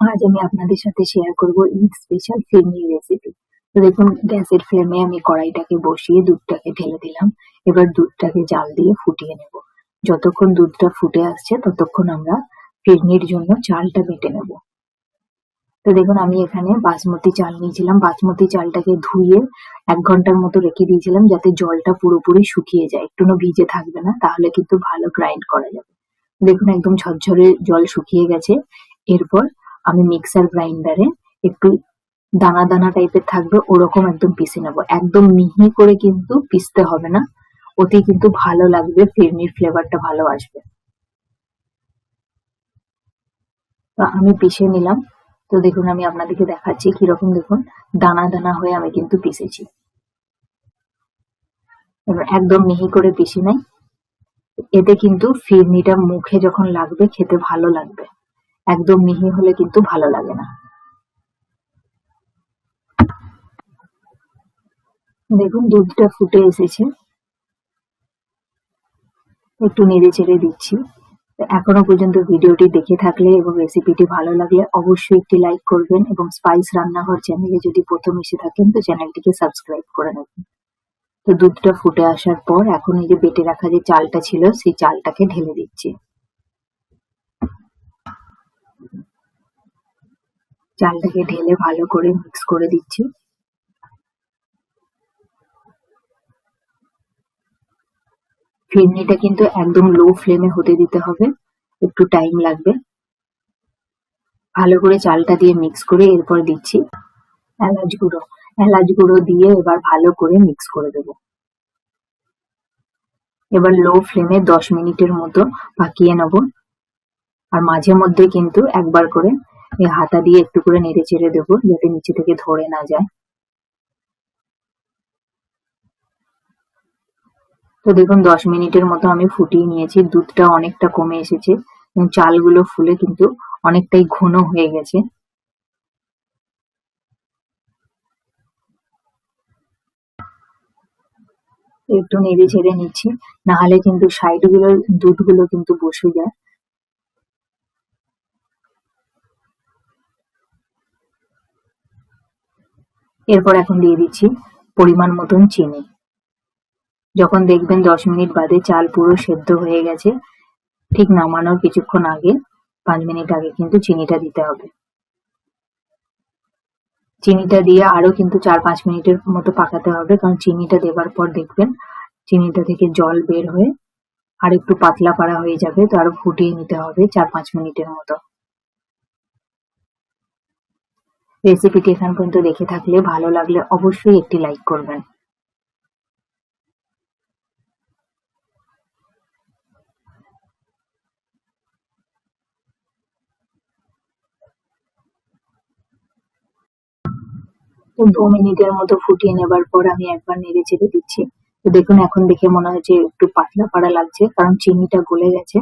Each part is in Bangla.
আজ আমি আপনাদের সাথে শেয়ার করব ঈদ স্পেশাল ফিরনির রেসিপি তো দেখুন, গ্যাসের ফ্লেমে আমি কড়াইটাকে বসিয়ে দুধটাকে ঢেলে দিলাম। এবার দুধটাকে জাল দিয়ে ফুটিয়ে নেব। যতক্ষণ দুধটা ফুটে আসছে, ততক্ষণ আমরা ফিরনির জন্য চালটা বেটে নেব। তো দেখুন, আমি এখানে বাসমতি চাল নিয়েছিলাম। বাসমতি চালটাকে ধুয়ে এক ঘণ্টার মতো রেখে দিয়েছিলাম যাতে জলটা পুরোপুরি শুকিয়ে যায়। একটুও ভিজে থাকবে না, তাহলে কিন্তু ভালো গ্রাইন্ড করা যাবে। দেখুন, একদম ঝরঝরে জল শুকিয়ে গেছে। এরপর আমি মিক্সার গ্রাইন্ডারে একটু দানা দানা টাইপের থাকবে, ওরকম একদম পিষে নেব। একদম মিহি করে কিন্তু পিষতে হবে না। ওতে কিন্তু ভালো লাগবে ফিরনির ফ্লেভারটা ভালো আসবে। আমি পিষে নিলাম। তো দেখুন, আমি আপনাদেরকে দেখাচ্ছি কীরকম দেখুন, দানা দানা হয়ে আমি কিন্তু পিষেছি। একদম মিহি করে পিষি নাই। এতে কিন্তু ফিরনিটা মুখে যখন লাগবে, খেতে ভালো লাগবে। একদম মিহি হলে কিন্তু ভালো লাগে না। দেখুন, দুধটা ফুটে এসেছে। একটু নেড়ে চেড়ে দিচ্ছি। এখনও পর্যন্ত ভিডিওটি দেখে থাকলে এবং রেসিপিটি ভালো লাগলে অবশ্যই একটি লাইক করবেন এবং স্পাইস রান্নাঘর চ্যানেলে যদি প্রথম এসে থাকেন, তো চ্যানেলটিকে সাবস্ক্রাইব করে নেবেন তো দুধটা ফুটে আসার পর এখন এই যে বেটে রাখা যে চালটা ছিল, সেই চালটাকে ঢেলে দিচ্ছি। চালটাকে ঢেলে ভালো করে মিক্স করে দিচ্ছি। ফিরনিটা কিন্তু একদম লো ফ্লেমে হতে দিতে হবে, একটু টাইম লাগবে। ভালো করে চালটা দিয়ে মিক্স করে এরপর দিচ্ছি এলাচ গুঁড়ো। এলাচ গুঁড়ো দিয়ে এবার ভালো করে মিক্স করে দেব। এবার লো ফ্লেমে দশ মিনিটের মতো পাকিয়ে নেব। আর মাঝে মধ্যে কিন্তু একবার করে হাতা দিয়ে একটু করে নেড়ে চেড়ে দেবো, যাতে নিচে থেকে ধরে না যায়। তো দেখুন, দশ মিনিটের মতো আমি ফুটিয়ে নিয়েছি, দুধটা অনেকটা কমে এসেছে এবং চালগুলো ফুলে কিন্তু অনেকটাই ঘন হয়ে গেছে। একটু নেড়ে ছেড়ে নিচ্ছি না হলে কিন্তু সাইডগুলোর দুধগুলো কিন্তু বসে যায়। এরপর এখন দিয়ে দিচ্ছি পরিমাণ মতন চিনি। যখন দেখবেন দশ মিনিট বাদে চাল পুরো সেদ্ধ হয়ে গেছে, ঠিক নামানোর কিছুক্ষণ আগে, পাঁচ মিনিট আগে কিন্তু চিনিটা দিতে হবে। চিনিটা দিয়ে আরও কিন্তু চার পাঁচ মিনিটের মতো পাকাতে হবে, কারণ চিনিটা দেবার পর দেখবেন চিনিটা থেকে জল বের হয়ে আর একটু পাতলা পাড়া হয়ে যাবে, তো আরও ফুটিয়ে নিতে হবে চার পাঁচ মিনিটের মতো। রেসিপিটি এখান পর্যন্ত দেখে থাকলে ভালো লাগলে অবশ্যই একটি লাইক করবেন। দু মিনিটের মতো ফুটিয়ে নেবার পর আমি একবার নেড়ে চেড়ে দিচ্ছি। তো দেখুন, এখন দেখে মনে হচ্ছে একটু পাতলা পাড়া লাগছে, কারণ চিনিটা গলে গেছে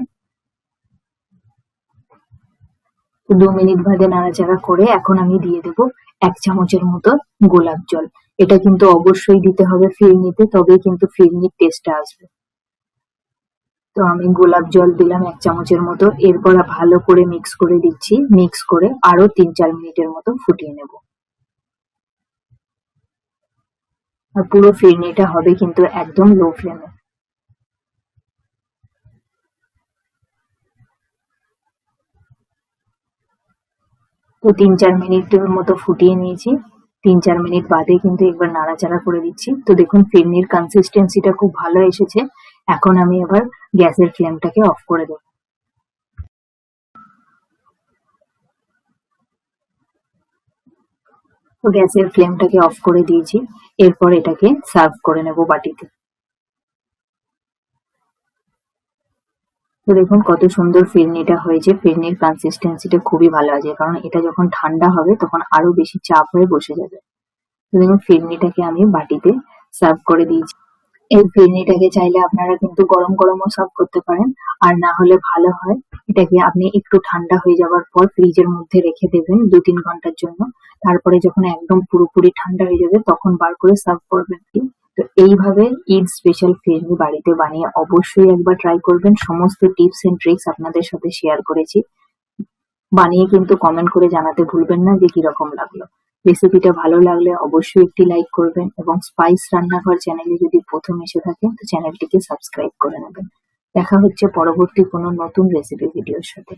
তো দু মিনিট বাদে নাড়াচাড়া করে এখন আমি দিয়ে দেব এক চামচের মতো গোলাপ জল। এটা কিন্তু অবশ্যই দিতে হবে ফিরনিতে তবেই কিন্তু ফিরনির টেস্টটা আসবে। তো আমি গোলাপ জল দিলাম এক চামচের মতো। এরপর ভালো করে মিক্স করে দিচ্ছি। মিক্স করে আরও তিন চার মিনিটের মতো ফুটিয়ে নেব। আর পুরো ফিরনিটা হবে কিন্তু একদম লো ফ্লেমে তো তিন চার মিনিটের মতো ফুটিয়ে নিয়েছি। তিন চার মিনিট বাদে কিন্তু একবার নাড়াচাড়া করে দিচ্ছি। তো দেখুন, ফিরনির কনসিস্টেন্সিটা খুব ভালো এসেছে। এখন আমি এবার গ্যাসের ফ্লেমটাকে অফ করে দেব। তো গ্যাসের ফ্লেমটাকে অফ করে দিয়েছি। এরপর এটাকে সার্ভ করে নেব বাটিতে। তো দেখুন কত সুন্দর ফিরনিটা হয়েছে। ফিরনির কনসিস্টেন্সিটা খুবই ভালো আছে, কারণ এটা যখন ঠান্ডা হবে তখন আরও বেশি চাপ হয়ে বসে যাবে। তো দেখুন ফিরনিটাকে আমি বাটিতে সার্ভ করে দিয়েছি। এই ফিরনিটাকে চাইলে আপনারা কিন্তু গরম গরমও সার্ভ করতে পারেন। আর না হলে ভালো হয়, এটাকে আপনি একটু ঠান্ডা হয়ে যাওয়ার পর ফ্রিজের মধ্যে রেখে দেবেন দু তিন ঘণ্টার জন্য। তারপরে যখন একদম পুরোপুরি ঠান্ডা হয়ে যাবে তখন বার করে সার্ভ করবেন তো এইভাবে ঈদ স্পেশাল ফিরনি বাড়িতে বানিয়ে অবশ্যই একবার ট্রাই করবেন। সমস্ত টিপস এন্ড ট্রিক্স আপনাদের সাথে শেয়ার করেছি। বানিয়ে কিন্তু কমেন্ট করে জানাতে ভুলবেন না যে কীরকম লাগল। রেসিপিটা ভালো লাগলে অবশ্যই একটি লাইক করবেন এবং স্পাইস রান্নাঘর চ্যানেলে যদি প্রথম এসে থাকেন, তো চ্যানেলটিকে সাবস্ক্রাইব করে নেবেন। দেখা হচ্ছে পরবর্তী কোনো নতুন রেসিপি ভিডিওর সাথে।